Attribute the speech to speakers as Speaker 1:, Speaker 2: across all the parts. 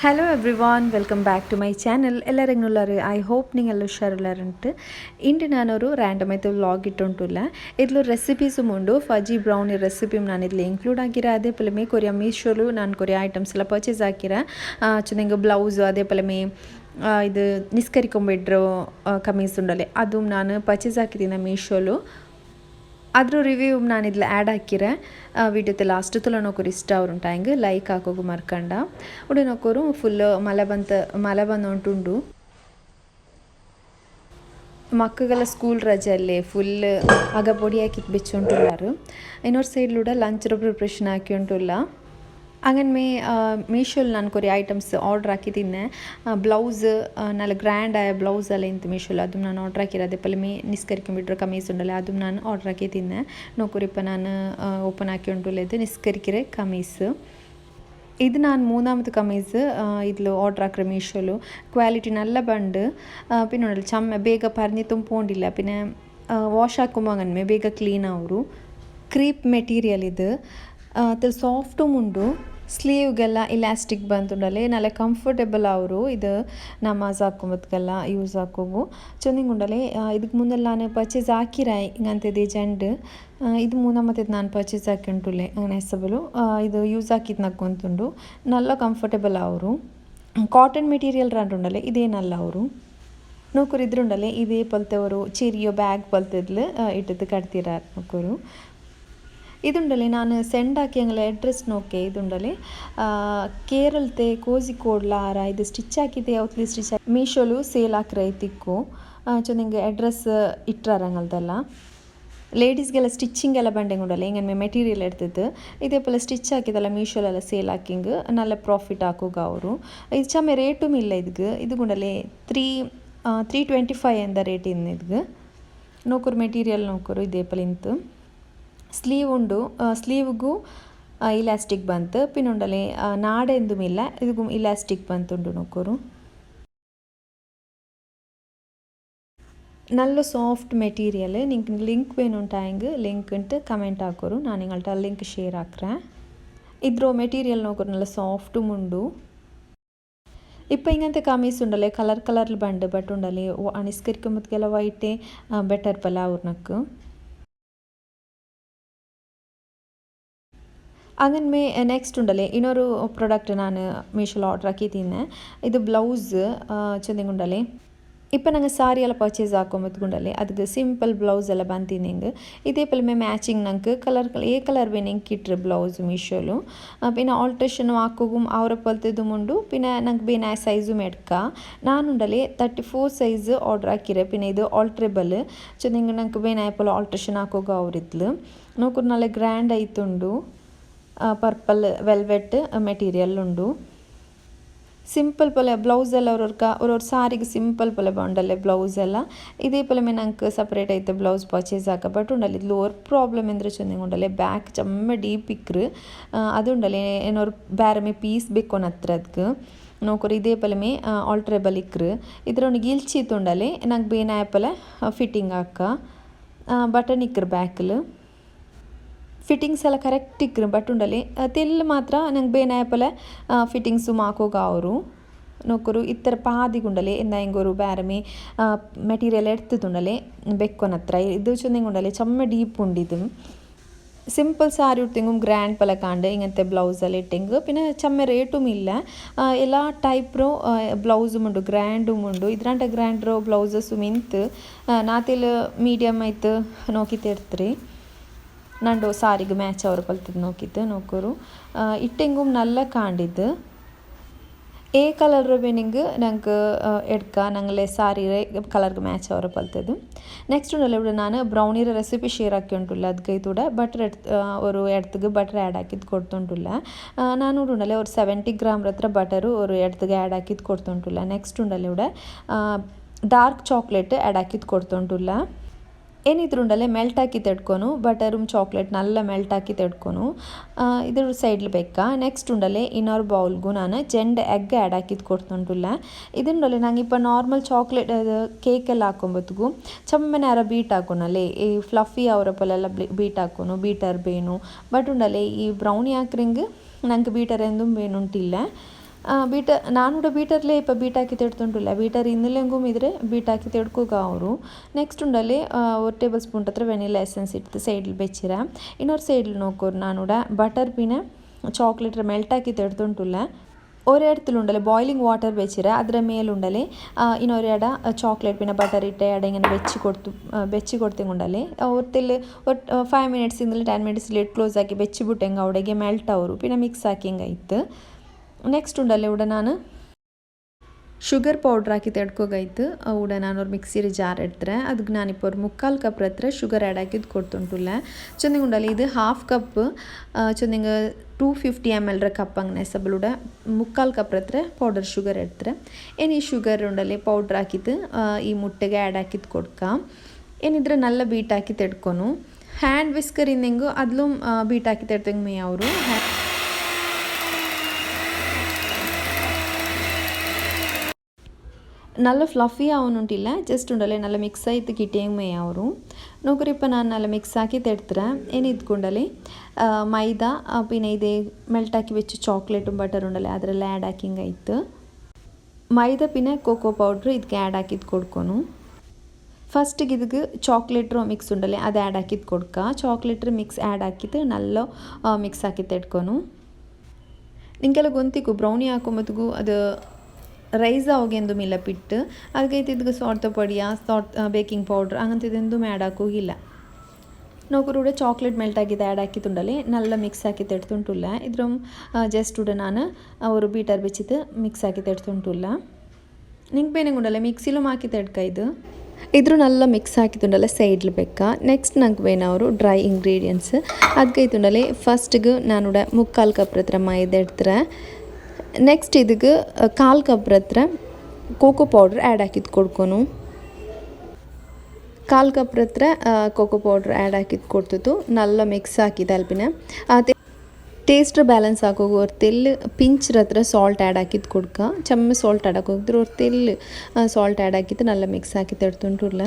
Speaker 1: hello everyone welcome back to my channel ಎಲ್ಲರಿಗೂ I hope ನಿಂಗೆಲ್ಲ ಹುಷಾರಿಲ್ಲಾರಂಟು into ನಾನೊರು random ಆಯ್ತು vlog ಇಟ್ಟುಂಟುಲ್ಲ ಇದ್ಲು ರೆಸಿಪೀಸು ಮುಂಡು fuzzy brownie recipe ನಾನು ಇದ್ಲು ಇನ್ಕ್ಲೂಡ್ ಆಗಿರ ಅದೇ ಪಲಮೆ ಕೊರಿಯಾ ಮೀಶೋಲು ನಾನು ಕೊರಿಯಾ ಐಟಮ್ಸ್ ಎಲ್ಲ ಪರ್ಚೇಸ್ ಹಾಕಿರ ಚೆನ್ನಾಗಿ ಬ್ಲೌಸ್ ಅದೇ ಪಲಮೆ ಇದು ನಿಸ್ಕರಿಕೊಂಬಿಡ್ರು ಕಮೀಸ್ ಉಂಡಲೆ ಅದು ನಾನು ಪರ್ಚೇಸ್ ಹಾಕಿದ್ದೀನಿ ಮೀಶೋಲು ಅದ್ರ ರಿವ್ಯೂ ನಾನು ಇದ್ಲ ಆ್ಯಡ್ ಹಾಕಿರೆ ವಿಡಿಯೋತೆ ಲಾಸ್ಟ್ ತುಲ ನೋಕೋರು ಇಷ್ಟ ಅವ್ರು ಟೈಂಗ್ ಲೈಕ್ ಹಾಕೋಗು ಮರ್ಕಂಡ ಉಡೆ ನೋಕೋರು ಫುಲ್ ಮಳೆ ಬಂತ ಮಳೆ ಬಂದು ಮಕ್ಕಗೆಲ್ಲ ಸ್ಕೂಲ್ ರಜೆಯಲ್ಲಿ ಫುಲ್ ಆಗ ಪೊಡಿ ಹಾಕಿ ಬೆಚ್ಚುಂಟುಲ್ಲಾರು ಇನ್ನೊರು ಸೈಡ್ಲೂಡ ಲಂಚ್ ಪ್ರಿಪ್ರೇಷನ್ ಹಾಕಿ ಉಂಟುಲ್ಲ ಹಾಗನ್ಮೇ ಮೀಶೋಲಿ ನಾನು ಕೊರಿ ಐಟಮ್ಸ್ ಆರ್ಡ್ರ್ ಹಾಕಿದ್ದೀನಿ ಬ್ಲೌಸ್ ನಾಲ್ ಗ್ರ್ಯಾಂಡ್ ಆಯ ಬ್ಲೌಸ್ ಅಲ್ಲ ಇಂತ ಮೀಶೋಲಿ ಅದು ನಾನು ಆರ್ಡ್ರ್ ಹಾಕಿರೋದೆ ಪಲ್ಲೆ ಮೇ ನಿಸ್ಕರಿಕೊಂಬಿಟ್ರೆ ಕಮೀಸ್ ಉಂಡಲ್ಲ ಅದು ನಾನು ಆರ್ಡ್ರ್ ಹಾಕಿದ್ದೀನಿ ನೋಕುರಿಪ್ಪ ನಾನು ಓಪನ್ ಹಾಕಿ ಉಂಟುಲೇದು ನಿಸ್ಕರಿಕಿರೆ ಕಮೀಸ್ ഇത് ഞാൻ മൂന്നാമത്തെ കമീസ് ഇതിൽ ഓർഡർ ആക്കുക മീഷോലു ക്വാളിറ്റി നല്ല ബണ്ട് പിന്നെ ഉണ്ടല്ലോ ചമ്മ ബേഗ പറഞ്ഞിട്ടും പോണ്ടില്ല പിന്നെ വാഷ് ആക്കുമ്പോൾ അങ്ങനെ ബേഗ ക്ലീൻ ആവൂ ക്രീപ്പ് മെറ്റീരിയൽ ഇത് അതിൽ സോഫ്റ്റും ഉണ്ട് ಸ್ಲೀವ್ಗೆಲ್ಲ ಇಲಾಸ್ಟಿಕ್ ಬಂದುಂಡಲೆ ನೆಲೆ ಕಂಫರ್ಟೇಬಲ್ ಅವರು ಇದು ನಮಾಜ್ ಹಾಕೊಂಬೋದಕ್ಕೆಲ್ಲ ಯೂಸ್ ಹಾಕೋವು. ಚಂದಿಂಗುಂಡಲೆ ಇದಕ್ಕೆ ಮುಂದೆ ನಾನು ಪರ್ಚೇಸ್ ಹಾಕಿರಾಯ್ ಹಿಂಗಂತಿದ್ದೆ ಜಂಡ್. ಇದು ಮೂನಮ್ಮತ್ತಿದ್ದು ನಾನು ಪರ್ಚೇಸ್ ಹಾಕಿ ಉಂಟುಲೆ ಇದು ಯೂಸ್ ಹಾಕಿದ್ದು ನಕ್ಕೊಂತುಂಡು ನಲ್ಲ ಕಂಫರ್ಟೇಬಲ್ ಅವರು ಕಾಟನ್ ಮೆಟೀರಿಯಲ್ ರಂಟುಂಡಲೆ ಇದೇನಲ್ಲ ಅವರು. ನೂಕರು ಇದ್ರುಂಡಲೆ ಇದೇ ಅವರು ಚಿರಿಯೋ ಬ್ಯಾಗ್ ಪಲ್ತಿದ್ಲು ಇಟ್ಟದ್ದು ಕಟ್ತೀರ ನೂಕರು. ಇದುಂಡಲೆ ನಾನು ಸೆಂಡ್ ಹಾಕಿ ಅಂಗಲ ಅಡ್ರೆಸ್ ನೋಕೆ ಇದುಂಡಲೆ ಕೇರಳತೆ ಕೋಜಿಕೋಡ್ಲ ಆರ ಇದು ಸ್ಟಿಚ್ ಹಾಕಿದೆ ಅವತ್ಲಿ ಸ್ಟಿಚ್ ಮೀಶೋಲು ಸೇಲ್ ಹಾಕ್ರೆ ತಿಕ್ಕು ಚೊ ನಿಂಗೆ ಅಡ್ರೆಸ್ ಇಟ್ಟಾರಂಗಲ್ದಲ್ಲ ಲೇಡೀಸ್ಗೆಲ್ಲ ಸ್ಟಿಚ್ಚಿಂಗ್ ಎಲ್ಲ ಬಂಡೆ ಉಂಡಲ್ಲ ಹಿಂಗೆ ಮೆಟೀರಿಯಲ್ ಎಡ್ತಿದ್ದು ಇದೇ ಪಲ್ಲ ಸ್ಟಿಚ್ ಹಾಕಿದಲ್ಲ ಮೀಶೋಲೆಲ್ಲ ಸೇಲ್ ಹಾಕಿಂಗ್ നല്ല ಪ್ರಾಫಿಟ್ ಹಾಕುಗ ಅವರು ಇದು ಚಮ್ಮೆ ರೇಟು ಇಲ್ಲ ಇದಕ್ಕೆ ಇದು ಗುಂಡಲೆ ತ್ರೀ ತ್ರೀ ಟ್ವೆಂಟಿ ಫೈವ್ ಎಂದ ರೇಟ್ ಇನ್ನು ಇದಕ್ಕೆ ನೋಕರು ಮೆಟೀರಿಯಲ್ ನೋಕರು ಇದೇ ಪಲಿಂತು ಸ್ಲೀವ್ ಉಂಡು ಸ್ಲೀವ್ಗೂ ಇಲಾಸ್ಟಿಕ್ ಬಂತು ಪಿನ್ನುಂಡಲೆ ನಾಡೆಂದು ಇಲ್ಲ ಇದಕ್ಕೂ ಇಲಾಸ್ಟಿಕ್ ಬಂತುಂಡು ನೊಕ್ಕರು നല്ല സോഫ്റ്റ് മെറ്റീരിയൽ നിങ്ങൾക്ക് ലിങ്ക് വേണുണ്ടായെങ്കിൽ ലിങ്ക് ഇട്ട് കമൻറ്റ് ആക്കൊരു ഞാൻ നിങ്ങളുടെ ലിങ്ക് ഷെയർ ആക്കറേ ഇത്രോ മെറ്റീരിയൽ നോക്കൊരു നല്ല സോഫ്റ്റും ഉണ്ടു ഇപ്പോൾ ഇങ്ങനത്തെ കമ്മീസ് ഉണ്ടല്ലേ കളർ കളറിൽ ബണ്ട് ബട്ട് ഉണ്ടല്ലേ അണിസ്കരിക്കുമ്പോഴത്തേക്കെല്ലാം വൈറ്റേ ബെറ്റർ പല ഉറിനക്കും ಅದನ್ನ ಮೇ ನೆಕ್ಸ್ಟ್ ಉಂಡಲೆ ಇನ್ನೊರು ಪ್ರಾಡಕ್ಟ್ ನಾನು ಮೀಶೋಲ ಆರ್ಡ್ರ್ ಹಾಕಿದ್ದೀನಿ ಇದು ಬ್ಲೌಸ್ ಚಂದಂಗುಂಡಲೆ ಇಪ್ಪ ನಂಗೆ ಸಾರಿ ಎಲ್ಲ ಪರ್ಚೇಸ್ ಹಾಕೊಂಬತ್ಕೊಂಡಲ್ಲಿ ಅದಕ್ಕೆ ಸಿಂಪಲ್ ಬ್ಲೌಸ್ ಎಲ್ಲ ಬಂತೀನಿ ನಿಂಗೆ இதே போலமே மேட்சிங் நமக்கு கலர் ஏ கலர் வேணும் கிட்டுரு ப்ளவுஸ் மீஷோலு പിന്നെ ഓൾട്രേഷൻ ആക്കുകയും അവരെ പോലത്തേതും ഉണ്ട് പിന്നെ ഞങ്ങൾക്ക് പിന്നെ സൈസും എടുക്കാം ഞാനുണ്ടല്ലേ തേർട്ടി ഫോർ സൈസ് ഓർഡർ ആക്കിയത് പിന്നെ ഇത് ഓൾട്രബിൾ ചോ നിങ്ങൾ ഞങ്ങൾക്ക് പിന്നെ പോലെ ഓൾട്രേഷൻ ആക്കുക അവരിതിൽ നോക്കുന്ന നല്ല ഗ്രാൻഡ് ആയിത്തുണ്ടു ವೆಲ್ವೆಟ್ ಮೆಟೀರಿಯಲ್ ಉಂಡು ಸಿಂಪಲ್ ಪೊಲೆ ಬ್ಲೌಸ್ ಎಲ್ಲ ಅವ್ರವ್ರ ಅವ್ರವ್ರ ಸಾರಿಗೆ ಸಿಂಪಲ್ ಪೊಲೆ ಬಂಡಲ್ಲೆ ಬ್ಲೌಸ್ ಎಲ್ಲ ಇದೇ ಪೊಲೆ ಮೇ ನಂಗೆ ಸಪ್ರೇಟ್ ಐತೆ ಬ್ಲೌಸ್ ಪರ್ಚೇಸ್ ಹಾಕ ಬಟ್ ಉಂಡಲ್ಲ ಇದು ಲೋವರ್ ಪ್ರಾಬ್ಲಮ್ ಎಂದ್ರೆ ಚಂದಂಗೆ ಉಂಡಲೆ ಬ್ಯಾಕ್ ಚಮ್ಮ ಡೀಪ್ ಇಕ್ರು ಅದು ಉಂಡಲೆ ಏನೋರು ಬೇರೆ ಮೇ ಪೀಸ್ ಬೇಕು ಹತ್ರ ಅದಕ್ಕೆ ನೋಕರು ಇದೇ ಪಲಮೆ ಆಲ್ಟ್ರೇಬಲ್ ಇಕ್ರು ಇದ್ರೊಂದು ಗಿಲ್ಚಿತ್ತುಂಡಲೆ ನಂಗೆ ಬೇನ ಆ್ಯಪಲೆ ಫಿಟ್ಟಿಂಗ್ ಹಾಕ ಬಟನ್ ಇಕ್ರು ಬ್ಯಾಕ್ಲು ಫಿಟ್ಟಿಂಗ್ಸ್ ಎಲ್ಲ ಕರೆಕ್ಟ್ ಇಕ್ರು ಬಟ್ ಉಂಡಲಿ ತೆಲ್ಲು ಮಾತ್ರ ನಂಗೆ ಬೇನೆ ಆ್ಯಪಲ ಫಿಟ್ಟಿಂಗ್ಸು ಮಾಕೋಗ ಅವರು ನೋಕರು ಇತ್ತರ ಪಾದಿಗುಂಡಲೆ ಎಂದ ಹೆಂಗೋರು ಬ್ಯಾರಮೆ ಮೆಟೀರಿಯಲ್ ಎಡ್ತುಂಡಲೆ ಬೆಕ್ಕೊನ ಹತ್ರ ಇದು ಚಂದಿಂಗುಂಡಲೆ ಚಮ್ಮ ಡೀಪ್ ಉಂಡಿದು ಸಿಂಪಲ್ ಸಾರಿ ಉಡ್ತಿಂಗು ಗ್ರ್ಯಾಂಡ್ ಪಲ ಕಾಂಡ್ ಇಂಗಂತೆ ಬ್ಲೌಸಲ್ಲಿ ಇಟ್ಟಿಂಗ್ പിന്നെ ಚಮ್ಮೆ ರೇಟುം ಇಲ್ಲ ಎಲ್ಲ ಟೈಪ್ರೋ ಬ್ಲೌಸ್ ಮುಂಡು ಗ್ರ್ಯಾಂಡು ಮುಂಡು ಇದ್ರಂಟ ಗ್ರ್ಯಾಂಡ್ರೋ ಬ್ಲೌಸಸ್ ಮಿಂತ್ ನಾತಿಲ್ ಮೀಡಿಯಮ್ ಐತ್ ನೋಕಿ ತೆರ್ತ್ರಿ ನಂಡು ಸಾರಿಗೆ ಮ್ಯಾಚ್ ಅವ್ರು ಕಲ್ತಿದ್ದು ನೋಕಿತ್ತು ನೋಕರು ಇಟ್ಟೆಂಗು ನಲ್ಲ ಕಾಂಡಿದ್ದು ಏ ಕಲರ್ ಬೇನಿಂಗ್ ನಂಗೆ ಎಡ್ಕ ನಂಗಲೆ ಸಾರಿ ಕಲರ್ಗೆ ಮ್ಯಾಚ್ ಅವರು ಪಲ್ತದು ನೆಕ್ಸ್ಟ್ ಉಂಡಲ್ಲ ഇവിടെ ನಾನು ബ്രൗണിയുടെ റെസിപ്പി ഷെയർ ആക്കിയിട്ടുണ്ടല്ലോ അതുകൂടെ ബട്ടർ എടുത്ത് ഒരു ഇടത്തേക്ക് ബട്ടർ ആഡ് ആക്കിയത് കൊടുത്തോണ്ടില്ല ನಾನು ഉണ്ടല്ലേ ഒരു സെവൻറ്റി ഗ്രാം അത്ര ബട്ടർ ഒരു ഇടത്തേക്ക് ആഡ് ആക്കിയത് കൊടുത്തോണ്ടില്ല നെക്സ്റ്റ് ഉണ്ടല്ലോ ഇവിടെ ഡാർക്ക് ചോക്ലേറ്റ് ആഡ് ആക്കിയത് കൊടുത്തോണ്ടില്ല ಏನಿದ್ರುಂಡಲ್ಲೇ ಮೆಲ್ಟ್ ಹಾಕಿ ತೆಡ್ಕೊನು ಬಟರ್ಮ್ ಚಾಕ್ಲೇಟ್ ನಲ್ಲ ಮೆಲ್ಟ್ ಹಾಕಿ ತೆಡ್ಕೊನು ಇದ್ರ ಸೈಡ್ಲ್ ಬೇಕಾ ನೆಕ್ಸ್ಟ್ ಉಂಡಲ್ಲೇ ಇನ್ನೊರ್ ಬೌಲ್ಗೂ ನಾನು ಜೆಂಡ್ ಎಗ್ ಆ್ಯಡ್ ಹಾಕಿದ್ ಕೊಡ್ತುಂಟುಲ್ಲ ಇದರಿಂಡಲ್ಲೇ ನಂಗೆ ಇಪ್ಪ ನಾರ್ಮಲ್ ಚಾಕ್ಲೇಟ್ ಕೇಕೆಲ್ಲ ಹಾಕೊಂಬತ್ಗೂ ಚಮ್ಮನೆ ಯಾರ ಬೀಟ್ ಹಾಕೋನಲ್ಲೇ ಈ ಫ್ಲಫಿ ಅವರ ಪಲ್ಲೆಲ್ಲ ಬೀಟ್ ಹಾಕೋನು ಬೀಟರ್ ಬೇನು ಬಟ್ ಉಂಡಲ್ಲೇ ಈ ಬ್ರೌನಿ ಹಾಕ್ರಿಂಗ್ ನಂಗೆ ಬೀಟರ್ ಎಂದು ಬೇನುಂಟಿಲ್ಲ ಬೀಟ ನಾನುಡ ಬೀಟರ್ಲೇ ಇಪ್ಪ ಬೀಟ್ ಹಾಕಿ ತೆಡ್ತುಂಟುಲ್ಲ ಬೀಟರ್ ಇನ್ನಿಲೆಂಗುಮ್ ಇದ್ರೆ ಬೀಟ್ ಹಾಕಿ ತೆಡ್ಕೋಗ ಅವರು ನೆಕ್ಸ್ಟ್ ಉಂಡಲ್ಲಿ ಒಂದು ಟೇಬಲ್ ಸ್ಪೂನ್ ಹತ್ರ ವೆನಿಲಾ ಎಸೆನ್ಸ್ ಇಟ್ಟು ಸೈಡ್ಲ್ ಬೆಚ್ಚಿರ ಇನ್ನೊರು ಸೈಡ್ಲ್ ನೋಕೋರು ನಾನುಡ ಬಟರ್ ಪಿನ ಚಾಕ್ಲೇಟ್ ಮೆಲ್ಟ್ ಹಾಕಿ ತೆಡ್ತುಂಟುಲ್ಲ ഒരെടത്തിൽ ഉണ്ടല്ലോ ബോയിലിംഗ് വാട്ടർ വെച്ചിട്ട് അതിൻ്റെ മേലുണ്ടല്ലേ ഇനൊരെട ചോക്ലേറ്റ് പിന്നെ ബട്ടർ ഇട്ട് എട ഇങ്ങനെ വെച്ച് കൊടുത്തു വെച്ച് കൊടുത്തെങ്കുണ്ടല്ലേ ഒത്തിൽ ഒരു ഫൈവ് ಮಿನಿಟ್ಸ್ ಇಂದಲೇ ಟೆನ್ ಮಿನಿಟ್ಸ್ ಲಿಡ್ ಕ್ಲೋಸ್ ಆಗಿ ಬೆಚ್ಚಿ ಬಿಟ್ಟೆಂಗೆ ಅವಡೆಗೆ ಮೆಲ್ಟ್ ಅವರು ಪಿನ ಮಿಕ್ಸ್ ಹಾಕಿ ಹಿಂಗಾಯ್ತು ನೆಕ್ಸ್ಟ್ ಉಂಡಲ್ಲೇ ಉಡ ನಾನು. ಶುಗರ್ ಪೌಡ್ರ್ ಹಾಕಿ ತೆಡ್ಕೋಗೈತು. ಉಡ ನಾನು ಅವ್ರು ಮಿಕ್ಸಿರಿ ಜಾರ್ ಇಡ್ತಾರೆ ಅದಕ್ಕೆ ನಾನು ಅವ್ರು ಮುಕ್ಕಾಲು ಕಪ್ ಹತ್ರ ಶುಗರ್ ಆ್ಯಡ್ ಹಾಕಿದ್ದು ಕೊಡ್ತುಂಟುಲ್ಲ. ಚಂದಂಗೆ ಉಂಡಲ್ಲಿ ಇದು ಹಾಫ್ ಕಪ್ ಚಂದಂಗೆ ಟೂ ಫಿಫ್ಟಿ ಎಂ ಎಲ್ರ ಕಪ್ ಅಂಗನೆ ಮುಕ್ಕಾಲು ಕಪ್ ಹತ್ರ ಪೌಡರ್ ಶುಗರ್ ಇಡ್ತಾರೆ ಏನು ಈ ಶುಗರ್ ಉಂಡಲ್ಲಿ ಪೌಡ್ರ್ ಹಾಕಿದ್ದು? ಈ ಮುಟ್ಟೆಗೆ ಆ್ಯಡ್ ಹಾಕಿದ್ದು ಕೊಡ್ಕ. ಏನಿದ್ರೆ ನಲ್ಲ ಬೀಟ್ ಹಾಕಿ ತೆಡ್ಕೊನು. ಹ್ಯಾಂಡ್ ವಿಸ್ಕರಿಂದಿಂಗು ಅದ್ಲೂ ಬೀಟ್ ಹಾಕಿ ತೆಡ್ತಂಗೆ ಮೇ ಅವರು? നല്ല ഫ്ലഫി ആവുന്നുണ്ടില്ല ജസ്റ്റ് ഉണ്ടല്ലേ നല്ല മിക്സ് ആയിട്ട് കിട്ടിയും മേയാവരും നോക്കരിപ്പോൾ ನಾನು നല്ല ಮಿಕ್ಸ್ ಆಕಿತ್ ಎಡ್ತಾರೆ ಏನು ಇದ್ಕೊಂಡಲ್ಲಿ ಮೈದಾ ಇದೇ ಮೆಲ್ಟ್ മെൽട്ടാക്കി ವೆಚ್ಚು ಚಾಕ್ಲೇಟು ಬಟರ್ ഉണ്ടല്ലേ ಅದರಲ್ಲಿ ಆ್ಯಡ್ ಹಾಕಿಂಗ್ ಆಯ್ತು ಮೈದಾ പിന്നെ ಕೋಕೋ ಪೌಡ್ರ್ ಇದಕ್ಕೆ ಆ್ಯಡ್ ಹಾಕಿದ್ ಕೊಡ್ಕೊನು ಫಸ್ಟಿಗೆ ಇದಕ್ಕೆ ಚಾಕ್ಲೇಟ್ರು ಮಿಕ್ಸ್ ಉಂಡಲ್ಲೇ ಅದು ಆ್ಯಡ್ ಹಾಕಿದ್ ಕೊಡ್ಕ ಚಾಕ್ಲೇಟ್ರು ಮಿಕ್ಸ್ ಆ್ಯಡ್ ಹಾಕಿದ್ದು ನಲ್ಲೋ ಮಿಕ್ಸ್ ಹಾಕಿ ತೆಡ್ಕೊನು ನಿಂಗೆಲ್ಲ ಗೊಂತಿಗೂ ಬ್ರೌನಿ ಹಾಕೊಂಬತ್ತಿಗೂ ಅದು ರೈಸ್ ಅವಾಗೆಂದು ಮಿಲಪಿಟ್ಟು ಅದಕ್ಕೆ ಇತ್ತಿದ್ಗೆ ಸೋಡ್ತ ಪೊಡಿಯ ಸೋಟ್ ಬೇಕಿಂಗ್ ಪೌಡ್ರ್ ಅಂಗಂತಿದೆಂದು ಇಲ್ಲ ನೋಕರು ಕೂಡ ಚಾಕ್ಲೇಟ್ ಮೆಲ್ಟ್ ಆಗಿದ್ದು ಆ್ಯಡ್ ಹಾಕಿತ್ತುಂಡಲ್ಲಿ ನಲ್ಲ ಮಿಕ್ಸ್ ಹಾಕಿ ತೆಡ್ತುಂಟುಲ್ಲ ಇದ್ರ ಜಸ್ಟ್ ಕೂಡ ನಾನು ಅವರು ಬೀಟರ್ ಬೆಚ್ಚಿತ್ತು ಮಿಕ್ಸ್ ಹಾಕಿ ತೆಡ್ತುಂಟುಲ್ಲ ನಿಂಗೆ ಬೇನೆ ಉಂಡಲ್ಲ ಮಿಕ್ಸಿಲೂ ಹಾಕಿ ತೆಡ್ಕ ಇದು. ಇದ್ರ ನಲ್ಲ ಮಿಕ್ಸ್ ಹಾಕಿತ್ತುಂಡಲ್ಲ ಸೈಡ್ಲ್ ಬೇಕಾ. ನೆಕ್ಸ್ಟ್ ನಂಗೆ ಬೇನ ಅವರು ಡ್ರೈ ಇಂಗ್ರೀಡಿಯೆಂಟ್ಸ್ ಅದಕ್ಕೆ ಇತ್ತುಂಡಲ್ಲಿ ಫಸ್ಟ್ಗೆ ನಾನು ಮುಕ್ಕಾಲು ಕಪ್ ಹತ್ರ ಮೈದೆ ಎಡ್ತಾರೆ ನೆಕ್ಸ್ಟ್ ಇದಕ್ಕೆ ಕಾಲು ಕಪ್ರ ಹತ್ರ ಕೋಕೋ ಪೌಡ್ರ್ ಆ್ಯಡ್ ಹಾಕಿದ್ದು ಕೊಡ್ಕೊನು. ಕಾಲು ಕಪ್ರ ಹತ್ರ ಕೋಕೋ ಪೌಡ್ರ್ ಆ್ಯಡ್ ಹಾಕಿದ್ದು ಕೊಡ್ತಿತ್ತು. ನಲ್ಲ ಮಿಕ್ಸ್ ಹಾಕಿದ್ದು ಅಲ್ಪಿನ. ಟೇಸ್ಟ್ ಬ್ಯಾಲೆನ್ಸ್ ಹಾಕೋಗಿ, ಅವ್ರ ತೆಲ್ಲು ಪಿಂಚ್ರ ಹತ್ರ ಸಾಲ್ಟ್ ಆ್ಯಡ್ ಹಾಕಿದ್ದು ಕೊಡ್ಕ. ಚಮ್ಮ ಸಾಲ್ಟ್ ಆ್ಯಡ್ ಹಾಕೋಗಿದ್ರು ಅವ್ರ ತೆಲ್ ಸಾಲ್ಟ್ ಆ್ಯಡ್ ಹಾಕಿದ್ದು ನಲ್ಲ ಮಿಕ್ಸ್ ಹಾಕಿ ತಡ್ತುಂಟುಲ್ಲ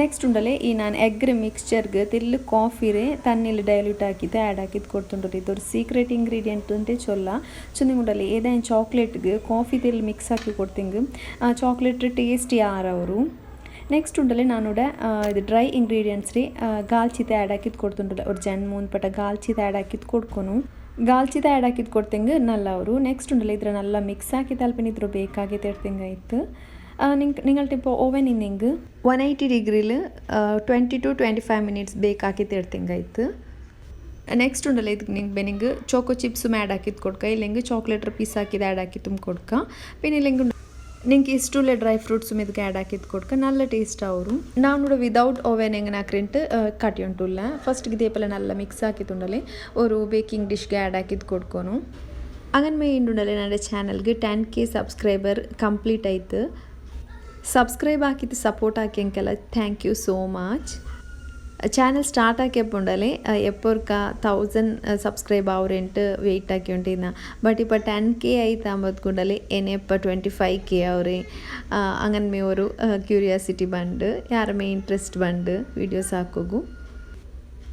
Speaker 1: ನೆಕ್ಸ್ಟ್ ಉಂಡಲೆ ಈ ನಾನು ಎಗ್ ഞാൻ എഗ്ഗ് മിക്സ്ചർക്ക് ಕಾಫಿ കോഫിരെ ತನ್ನಿಲ್ಲಿ ಡೈಲ್ಯೂಟ್ ಹಾಕಿದ್ದೆ ಆ್ಯಡ್ ಹಾಕಿದ್ കൊടുത്തുണ്ടോ ಇದ್ರ ಸೀಕ್ರೆಟ್ ಇಂಗ್ರೀಡಿಯೆಂಟ್ ಅಂತ ಚೊಲ್ಲ. ಸೊ ನಿಮ್ಮಲ್ಲಿ ಏದೇನು ಚಾಕ್ಲೇಟ್ಗೆ ಕಾಫಿ ತೆಲ್ ಮಿಕ್ಸ್ ಹಾಕಿ ಕೊಡ್ತಿಂಗ್. ಚಾಕ್ಲೇಟ್ ಟೇಸ್ಟಿ ಆರವರು ನೆಕ್ಸ್ಟ್ ಉಂಡಲೆ ನಾನುಡೆ ಇದು ಡ್ರೈ ಇಂಗ್ರೀಡಿಯೆಂಟ್ಸ್ ರೀ ಗಾಲ್ಚಿತ ಆ್ಯಡ್ ಹಾಕಿದ್ ಕೊಡ್ತುಂಡಲ್ಲ ಅವ್ರು ಜನ್ ಪಟ ಗಾಲ್ಚಿತ ಆ್ಯಡ್ ಹಾಕಿದ್ ಕೊಡ್ಕೊನು. ಗಾಲ್ಚಿತ ಆ್ಯಡ್ ಹಾಕಿದ್ ಕೊಡ್ತಿಂಗ್ ನಲ್ಲ ಅವರು. ನೆಕ್ಸ್ಟ್ ಉಂಡಲೆ ಇದ್ರ ನಲ್ಲ ಮಿಕ್ಸ್ ಹಾಕಿ ತಲ್ಪಿನಿದ್ರು ಬೇಕಾಗಿ ಇತ್ತು ನಿಂಗೆ നിങ്ങളുടെ ഇപ്പോൾ oven ഇന്നെങ്കിൽ one eighty ಡಿಗ್ರಿಲಿ twenty to twenty five minutes ಬೇಕಾಕಿತ್ತು ಇಡ್ತಿಂಗಾಯ್ತು next ಉಂಡಲ್ಲ ಇದಕ್ಕೆ ನಿಂಗೆ ಬೆನಿಂಗೆ ಚೋಕೋ ಚಿಪ್ಸು ಆ್ಯಡ್ ಹಾಕಿದ್ದು ಕೊಡ್ಕ ಇಲ್ಲಿಂಗೆ ಚಾಕ್ಲೇಟ್ರ ಪೀಸ್ ಹಾಕಿದ್ದು ಆ್ಯಡ್ ಹಾಕಿ ತುಂಬ ಕೊಡ್ಕ പിന്നെ ಇಲ್ಲಿಂಗೆ ನಿಂಗೆ ಇಷ್ಟುಲೆ ಡ್ರೈ ಫ್ರೂಟ್ಸು ಇದಕ್ಕೆ ಆ್ಯಡ್ ಹಾಕಿದ್ದು ಕೊಡ್ಕ നല്ല ಟೇಸ್ಟ್ ಅವರು ನಾನು ವಿದೌಟ್ ಓವೆನ್ ಹೆಂಗೆ ಹಾಕ್ರಿಂಟು ಕಟ್ಟಿ ಉಂಟುಲ್ಲ ಫಸ್ಟ್ಗೆ ಇದೇಪಲ್ಲ ನಲ್ಲ ಮಿಕ್ಸ್ ಹಾಕಿತ್ತುಂಡಲೆ ഒരു ಬೇಕಿಂಗ್ ಡಿಶ್ಗೆ ಆ್ಯಡ್ ಹಾಕಿದ್ದು ಕೊಡ್ಕೊನು അങ്ങനെ മെയിൻ ನನ್ನ ಚಾನಲ್ಗೆ ಟೆನ್ ಕೆ ಸಬ್ಸ್ಕ್ರೈಬರ್ ಕಂಪ್ಲೀಟ್ ಆಯ್ತು ಸಬ್ಸ್ಕ್ರೈಬ್ ಹಾಕಿದ್ದು support ಹಾಕಿಂಕೆಲ್ಲ thank you so much channel start ಆಕ್ಯಪ್ಪುಂಡಲೆ ಎಪ್ಪೊರ್ಕ thousand subscribe ಅವರೆಂಟು weight hockey ಉಂಟಿನ but ಇಪ್ಪ ಟೆನ್ ಕೆ ಆಯ್ತು ಅಂಬದ್ಕೊಂಡಲೆ ಎನೆಪ್ಪ ಟ್ವೆಂಟಿ ಫೈವ್ ಕೆ ಅವ್ರೆ ಅಂಗನ್ ಮೇ ಅವರು ಕ್ಯೂರಿಯಾಸಿಟಿ ಬಂಡು ಯಾರ ಮೇ ಇಂಟ್ರೆಸ್ಟ್ ಬಂಡು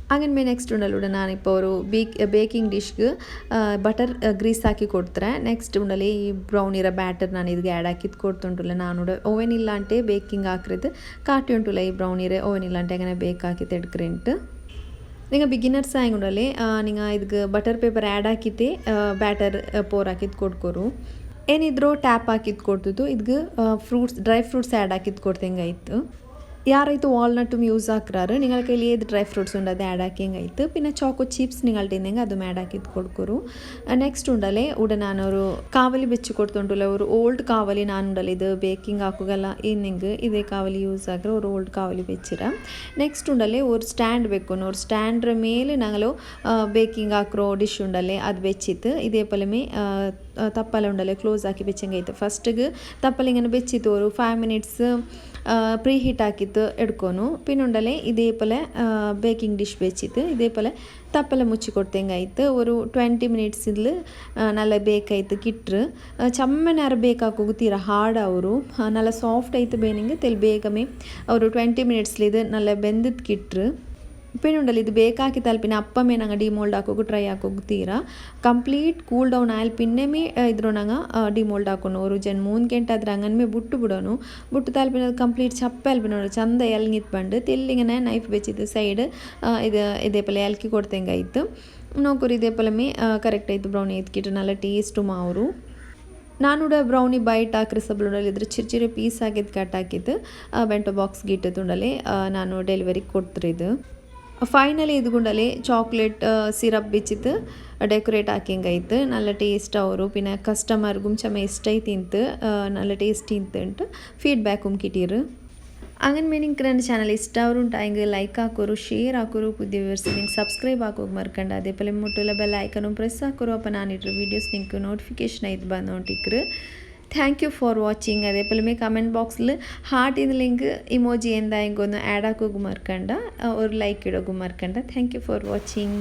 Speaker 1: ಹಾಗೇನ್ಮೇ ನೆಕ್ಸ್ಟ್ ಉಂಡಲ್ಲೂಡ ನಾನಿಪ್ಪ ಅವರು ಬೇಕ್ ಬೇಕಿಂಗ್ ಡಿಶ್ಗೆ ಬಟರ್ ಗ್ರೀಸ್ ಹಾಕಿ ಕೊಡ್ತಾರೆ. ನೆಕ್ಸ್ಟ್ ಉಂಡಲ್ಲಿ ಈ ಬ್ರೌನ್ ಇರೋ ಬ್ಯಾಟರ್ ನಾನು ಇದಕ್ಕೆ ಆ್ಯಡ್ ಹಾಕಿದ್ ಕೊಡ್ತುಂಟುಲ್ಲ, ನಾನು ಓವೆನ್ ಇಲ್ಲ ಅಂಟೇ ಬೇಕಿಂಗ್ ಹಾಕ್ರದ್ದು ಕಾಟಿ ಉಂಟುಲ್ಲ ಈ ಬ್ರೌನ್ ಇರೋ ಓವೆನ್ ಇಲ್ಲ ಅಂಟೆ അങ്ങനെ ബേക്ക് ನಿಂಗೆ ಬಿಗಿನರ್ಸ್ നിങ്ങൾ ബിഗിനേഴ്സ് ನಿಂಗೆ ಇದಕ್ಕೆ butter paper add add batter pour ಹಾಕಿದ್ ಕೊಡ್ಕೋರು. ಏನಿದ್ರು ಟ್ಯಾಪ್ ಹಾಕಿದ್ ಕೊಡ್ತಿದ್ದು ಇದಕ್ಕೆ ಫ್ರೂಟ್ಸ್ ಡ್ರೈ ಫ್ರೂಟ್ಸ್ ಆ್ಯಡ್ ಹಾಕಿದ್ ಕೊಡ್ತಂಗೆ ಆಯಿತು ಯಾರೈತು ವಾಲ್ನಟ್ಟು ಯೂಸ್ ಹಾಕ್ರಾರು ನಿಗಳ ಕೈಲಿ ಏದು ಡ್ರೈ ಫ್ರೂಟ್ಸ್ ಉಂಡು ಅದು ಆ್ಯಡ್ ಹಾಕಿಂಗ್ പിന്നെ ചോക്കോ ಚಾಕೋ ಚಿಪ್ಸ್ ನಿಗಳ್ದು ಇನ್ನಂಗೆ ಅದು ಆ್ಯಡ್ ಹಾಕಿದ್ ಕೊಡ್ಕೊರು ನೆಕ್ಸ್ಟ್ ಉಂಡಲೆ ಉಡ ನಾನವರು ಕಾವಲಿ ಬೆಚ್ಚಿ ಕೊಡ್ತುಂಡುಲ್ಲ ಅವರು ಓಲ್ಡ್ ಕಾವಲಿ ನಾನು ಉಂಡಲ್ಲ ಇದು ಬೇಕಿಂಗ್ ಹಾಕುಗಲ್ಲ ಇನ್ನಿಂಗ್ ಇದೇ യൂസ് ആക്കുക ഒരു ഓൾഡ് കാവലി വെച്ചിടാം. നെക്സ്റ്റ് ഉണ്ടല്ലേ? ഒരു സ്റ്റാൻഡ് വെക്കുന്നു. ഒരു സ്റ്റാൻഡ് മേലെ ഞങ്ങൾ ബേക്കിംഗ് ആക്കുന്ന ഡിഷ് ഉണ്ടല്ലേ? അത് വെച്ചിട്ട് ഇതേപോലെ തപ്പല ഉണ്ടല്ലേ ക്ലോസ് ആക്കി വെച്ചെങ്കിൽ ഫസ്റ്റ് തപ്പല ഇങ്ങനെ വെച്ചിട്ട് ഒരു ഫൈവ് മിനിറ്റ്സ് പ്രീ ഹീറ്റ് ആക്കിയിട്ട് എടുക്കുന്നു പിന്നെ ഉണ്ടല്ലേ ഇതേപോലെ ബേക്കിംഗ് ഡിഷ് വെച്ചിട്ട് ഇതേപോലെ തപ്പല മുച്ചി കൊടുത്തെങ്കായിട്ട് ഒരു ಟ್ವೆಂಟಿ ಮಿನಿಟ್ಸಿಂದಲು ನಲ್ಲ ಬೇಕಾಯ್ತು ಕಿಟ್ರು ಚಮ್ಮನಾರ ಬೇಕಾಕೋಗು ತೀರ ಹಾರ್ಡ್ ಅವರು ನಲ್ಲ ಸಾಫ್ಟ್ ಆಯ್ತು ಬೇನಿಂಗ್ ತೆಲ್ ಬೇಗಮೇ ಅವರು ಟ್ವೆಂಟಿ ಮಿನಿಟ್ಸ್ಲಿದು ನಲ್ಲ ಬೆಂದದ್ದು ಕಿಟ್ರು ಉಂಡಲ್ಲಿ ಇದು ಬೇಕಾಕಿ ತಲ್ಪಿನ ಅಪ್ಪಮೇ ನಂಗೆ ಡಿಮೋಲ್ಡ್ ಹಾಕೋಗು ಟ್ರೈ ಹಾಕೋಕ್ಕೆ ತೀರಾ. ಕಂಪ್ಲೀಟ್ ಕೂಲ್ ಡೌನ್ ಆಯ್ಲ್ ಪಿನ್ನೆಮೇ ಇದ್ರು ನಂಗೆ ಡಿಮೋಲ್ಡ್ ಹಾಕೋನು. ಅವರು ಜನ್ ಮೂನ್ ಗಂಟೆ ಆದ್ರೆ ಹಂಗನ್ಮೇ ಬುಟ್ಟು ಬಿಡೋನು. ಬುಟ್ಟು ತಲ್ಪಿನ ಕಂಪ್ಲೀಟ್ ಚಪ್ಪ ಎಲ್ಬಿನೋಡು ಚಂದ ಎಲ್ಗಿತ್ ತೆಲ್ಲಿಂಗನೆ ತೆಲ್ಲಿಗನೆ ನೈಫ್ ಬೆಚ್ಚಿದ್ದು ಸೈಡ್ ಇದು ಇದೇ ಪಲ್ಲೆ ಎಲ್ಕಿ ಕೊಡ್ತೆಂಗಾಯ್ತು ನೋಕೂರು ಇದೇ ಪಲಮೆ ಕರೆಕ್ಟ್ ಆಯ್ತು ಬ್ರೌನಿ ಎತ್ಕಿಟ್ಟು, ನಲ್ಲ ಟೇಸ್ಟು ಮಾವರು. ನಾನುಡ ಬ್ರೌನಿ ಬೈಟ್ ಹಾಕ್ರಿ ಇದ್ರ ಇದ್ರೆ ಚಿರಿ ಪೀಸ್ ಆಗಿದ್ದು ಕಟ್ ಹಾಕಿದ್ದು ಬೆಂಟೋ ಬಾಕ್ಸ್ಗೆ ಇಟ್ಟದುಂಡಲೆ ನಾನು ಡೆಲಿವರಿಗೆ ಕೊಡ್ತಿರಿದು ಫೈನಲಿ ಇದ್ಗುಂಡಲ್ಲಿ ಚಾಕ್ಲೇಟ್ ಸಿರಪ್ ಬಿಚ್ಚಿತ್ತು ಡೆಕೋರೇಟ್ ಹಾಕಿಂಗೈತು ನಲ್ಲ ಟೇಸ್ಟ್ ಅವರು ಪಿನ ಕಸ್ಟಮರ್ಗೂ ಚಮ ಇಷ್ಟ ತಿಂತು ನಲ್ಲ ಟೇಸ್ಟ್ ತಿಂತು ಫೀಡ್ಬ್ಯಾಕುಮ್ ಕಿಟ್ಟಿರು ಅಂಗನ್ ಮೇನಿಂಗ್ ನನ್ನ ಚಾನಲ್ ಇಷ್ಟ ಅವರು ಉಂಟು ಹಂಗೆ ಲೈಕ್ ಹಾಕೋರು ಶೇರ್ ಹಾಕೋರು ಪುದ್ಯ ವ್ಯೂವರ್ಸ್ ನಿಂಗೆ ಸಬ್ಸ್ಕ್ರೈಬ್ ಹಾಕೋಗಿ ಮರ್ಕಂಡು ಅದೇ ಪಲೆ ಮುಟ್ಟಲ ಬೆಲ್ ಐಕನು ಪ್ರೆಸ್ ಹಾಕೋರು ಅಪ್ಪ ನಾನಿಟ್ರು ವೀಡಿಯೋಸ್ ನಿಂಗೆ ನೋಟಿಫಿಕೇಷನ್ ಐದು ಬಂದು ಹೊಂಟಿಕ್ರು താങ്ക് യു ഫോർ വാച്ചിങ് അതേപോലെ മേ കമന്റ് ബോക്സിൽ ഹാർട്ട് ഇന്ന് ലിങ്ക് ഇമോജി എന്തായെങ്കിലും ഒന്ന് ആഡ് ആക്കുക മറക്കണ്ട ഒരു ലൈക്ക് ഇടുക മറക്കണ്ട താങ്ക് യു ഫോർ വാച്ചിങ്